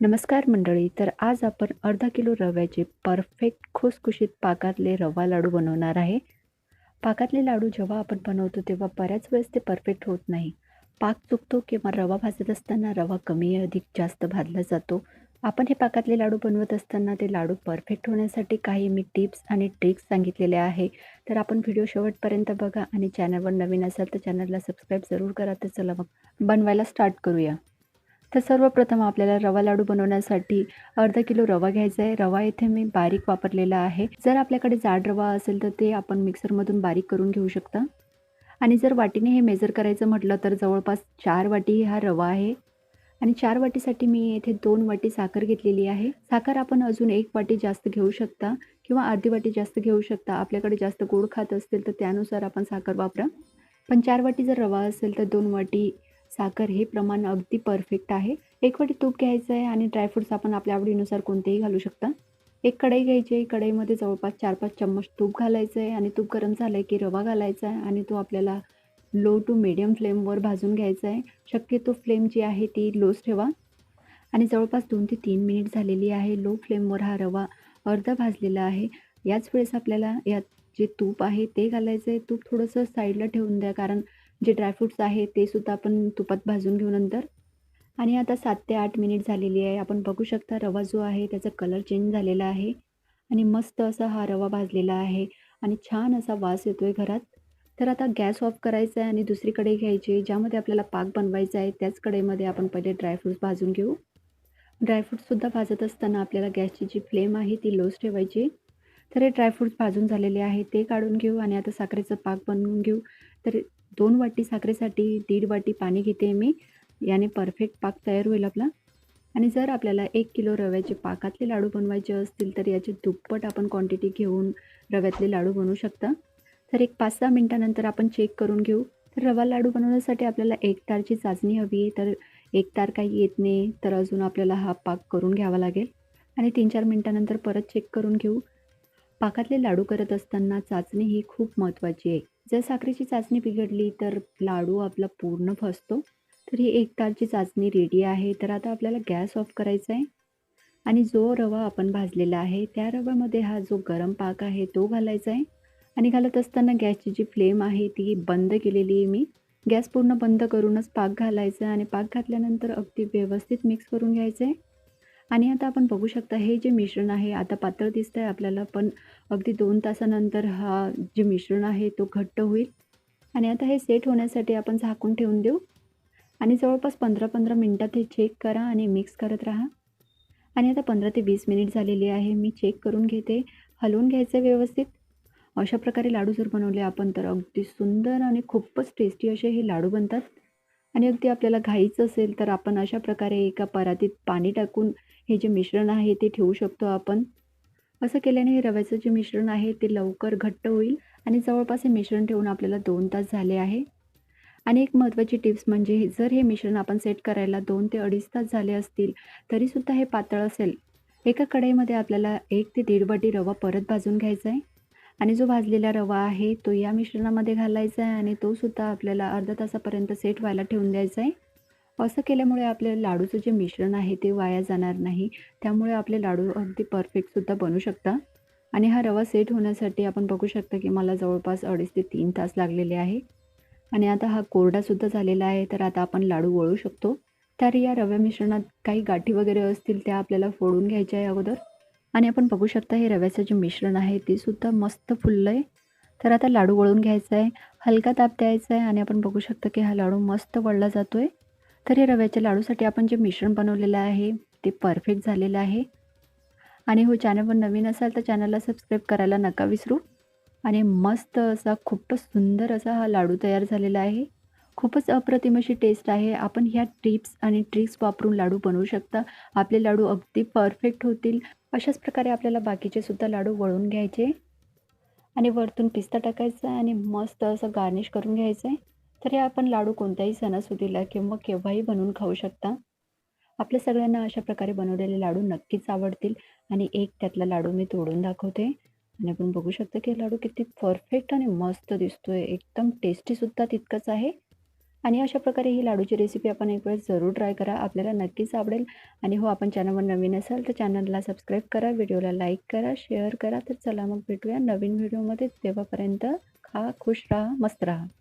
नमस्कार मंडळी तर आज आपण अर्धा किलो रव्याचे परफेक्ट खुसखुशीत पाकातले रवा लाडू बनवणार आहे. पाकातले लाडू जेव्हा आपण बनवतो तेव्हा बऱ्याच वेळेस ते परफेक्ट होत नाही. पाक चुकतो किंवा रवा भाजत असताना रवा कमी अधिक जास्त भाजला जातो. आपण हे पाकातले लाडू बनवत असताना ते लाडू परफेक्ट होण्यासाठी काही मी टिप्स आणि ट्रिक्स सांगितलेल्या आहे तर आपण व्हिडिओ शेवटपर्यंत बघा आणि चॅनलवर नवीन असाल तर चॅनलला सबस्क्राईब जरूर करा. तर चला मग बनवायला स्टार्ट करूया. तर सर्वप्रथम आपल्याला रवा लाडू बनवण्यासाठी अर्धा किलो रवा घ्यायचा आहे. रवा इथे मी बारीक वापरलेला आहे. जर आपल्याकडे जाड रवा असेल तर ते आपण मिक्सरमधून बारीक करून घेऊ शकता. आणि जर वाटीने हे मेजर करायचं म्हटलं तर जवळपास चार वाटी हा रवा आहे. आणि चार वाटीसाठी मी येथे दोन वाटी साखर घेतलेली आहे. साखर आपण अजून एक वाटी जास्त घेऊ शकता किंवा अर्धी वाटी जास्त घेऊ शकता. आपल्याकडे जास्त गोड खात असतील तर त्यानुसार आपण साखर वापरा. पण चार वाटी जर रवा असेल तर दोन वाटी साखर हे प्रमाण अगदी परफेक्ट आहे. एक वाटी तूप घ्यायचं आहे आणि ड्रायफ्रूट्स आपण आपल्या आवडीनुसार कोणतेही घालू शकता. एक कढई घ्यायची आहे. कढईमध्ये जवळपास चार पाच चम्मच तूप घालायचं आहे आणि तूप गरम झालं आहे की रवा घालायचा आहे आणि तो आपल्याला लो टू मिडियम फ्लेमवर भाजून घ्यायचा आहे. शक्यतो फ्लेम जी आहे ती लोच ठेवा. आणि जवळपास दोन ते तीन मिनिट झालेली आहे. लो फ्लेमवर हा रवा अर्धा भाजलेला आहे. याच वेळेस आपल्याला यात जे तूप आहे ते घालायचं आहे. तूप थोडंसं साईडला ठेवून द्या कारण जे ड्रायफ्रूट्स आहे ते सुद्धा आपण तुपात भाजून घेऊ नंतर. आणि आता सात ते आठ मिनिट झालेली आहे. आपण बघू शकता रवा जो आहे त्याचा कलर चेंज झालेला आहे. आणि मस्त असा हा रवा भाजलेला आहे. आणि छान असा वास येतो आहे घरात. तर आता गॅस ऑफ करायचा आहे आणि दुसरीकडे घ्यायची. ज्यामध्ये आपल्याला पाक बनवायचा आहे त्याच कडेमध्ये आपण पहिले ड्रायफ्रूट्स भाजून घेऊ. ड्रायफ्रूट्ससुद्धा भाजत असताना आपल्याला गॅसची जी फ्लेम आहे ती लोज ठेवायची. तर हे ड्रायफ्रूट्स भाजून झालेले आहे ते काढून घेऊ. आणि आता साखरेचं पाक बनवून घेऊ. तर दोन वाटी साखरेसाठी दीड वाटी पाणी घेते मी. याने परफेक्ट पाक तयार होईल आपला. आणि जर आपल्याला एक किलो रव्याचे पाकातले लाडू बनवायचे असतील तर याचे दुप्पट आपण क्वांटिटी घेऊन रव्यातले लाडू बनवू शकता. तर एक पाच सहा मिनटानंतर आपण चेक करून घेऊ. तर रवा लाडू बनवण्यासाठी आपल्याला एक तारची चाचणी हवी. आहे तर एक तार काही येत नाही तर अजून आपल्याला हा पाक करून घ्यावा लागेल. आणि तीन चार मिनटानंतर परत चेक करून घेऊ. पाकातले लाडू करत असताना चाचणी ही खूप महत्त्वाची आहे. जर साखरेची चाचणी बिघडली तर लाडू आपला पूर्ण फसतो. तर ही एक तारची चाचणी रेडी आहे. तर आता आपल्याला गॅस ऑफ करायचा आहे. आणि जो रवा आपण भाजलेला आहे त्या रव्यामध्ये हा जो गरम पाक आहे तो घालायचा आहे. आणि घालत असताना गॅसची जी फ्लेम आहे ती बंद केलेली आहे मी. गॅस पूर्ण बंद करूनच पाक घालायचा आहे आणि पाक घातल्यानंतर अगदी व्यवस्थित मिक्स करून घ्यायचं आहे. आणि आता आपण बघू शकता हे जे मिश्रण आहे आता पातळ दिसतं आहे आपल्याला पण अगदी दोन तासानंतर हा जे मिश्रण आहे तो घट्ट होईल. आणि आता हे सेट होण्यासाठी आपण झाकून ठेवून देऊ. आणि जवळपास पंधरा पंधरा मिनटात हे चेक करा आणि मिक्स करत राहा. आणि आता पंधरा ते वीस मिनिट झालेली आहे मी चेक करून घेते. हलवून घ्यायचं व्यवस्थित. अशा प्रकारे लाडू जर बनवले आपण तर अगदी सुंदर आणि खूपच टेस्टी असे हे लाडू बनतात. आणि अगदी आपल्याला घाईचं असेल तर आपण अशा प्रकारे एका परातीत पाणी टाकून हे जे मिश्रण आहे ते ठेवू शकतो आपण. असं केल्याने हे रव्याचं जे मिश्रण आहे ते लवकर घट्ट होईल आणि जवळपास हे मिश्रण ठेवून आपल्याला दोन तास झाले आहे. आणि एक महत्त्वाची टिप्स म्हणजे जर हे मिश्रण आपण सेट करायला दोन ते अडीच तास झाले असतील तरीसुद्धा हे पातळ असेल. एका कढईमध्ये आपल्याला एक ते दीड वाटी रवा परत भाजून घ्यायचा आहे. आणि जो भाजलेला रवा आहे तो या मिश्रणामध्ये घालायचा आहे आणि तोसुद्धा आपल्याला अर्धा तासापर्यंत सेट व्हायला ठेवून द्यायचा आहे. असं केल्यामुळे आपल्या लाडूचं जे मिश्रण आहे ते वाया जाणार नाही. त्यामुळे आपले लाडू अगदी परफेक्टसुद्धा बनू शकता. आणि हा रवा सेट होण्यासाठी आपण बघू शकता की मला जवळपास अडीच ते तीन तास लागलेले आहे. आणि आता हा कोरडासुद्धा झालेला आहे तर आता आपण लाडू वळू शकतो. तर या रव्या मिश्रणात काही गाठी वगैरे असतील त्या आपल्याला फोडून घ्यायच्या आहे अगोदर. आणि आपण बघू शकता हे रव्याचं जे मिश्रण आहे ते सुद्धा मस्त फुललं आहे तर आता लाडू वळून घ्यायचा आहे हलका ताप द्यायचा आहे आणि आपण बघू शकता की हा लाडू मस्त वळला जातो आहे तर हे रव्याच्या लाडूसाठी आपण जे मिश्रण बनवलेलं आहे ते परफेक्ट झालेलं आहे. आणि हो चॅनलवर नवीन असाल तर चॅनलला सबस्क्राईब करायला नका विसरू. आणि मस्त असा खूपच सुंदर असा हा लाडू तयार झालेला आहे. खूपच अप्रतिम अशी टेस्ट आहे. आपण ह्या टिप्स आणि ट्रिक्स वापरून लाडू बनवू शकता. आपले लाडू अगदी परफेक्ट होतील. अशाच प्रकारे आपल्याला बाकीचे सुद्धा लाडू वळून घ्यायचे. आणि वरतून पिस्ता टाकायचा आणि मस्त असं गार्निश करून घ्यायचं. आहे तर हे आपण लाडू कोणत्याही सणासुदीला किंवा केव्हाही बनवून खाऊ शकता. आपल्या सगळ्यांना अशा प्रकारे बनवलेले लाडू नक्कीच आवडतील. आणि एक त्यातला लाडू मी तोडून दाखवते. आणि आपण बघू शकतो की लाडू किती परफेक्ट आणि मस्त दिसतो आहे एकदम टेस्टीसुद्धा तितकंच आहे. आणि अशा प्रकारे ही लाडूची रेसिपी आपण एक वेळेस जरूर ट्राय करा. आपल्याला नक्कीच आवडेल. आणि हो आपण चॅनलवर नवीन असाल तर चॅनलला सबस्क्राईब करा व्हिडिओला लाईक करा शेअर करा. तर चला मग भेटूया नवीन व्हिडिओमध्ये तेव्हापर्यंत खा खुश राहा मस्त राहा.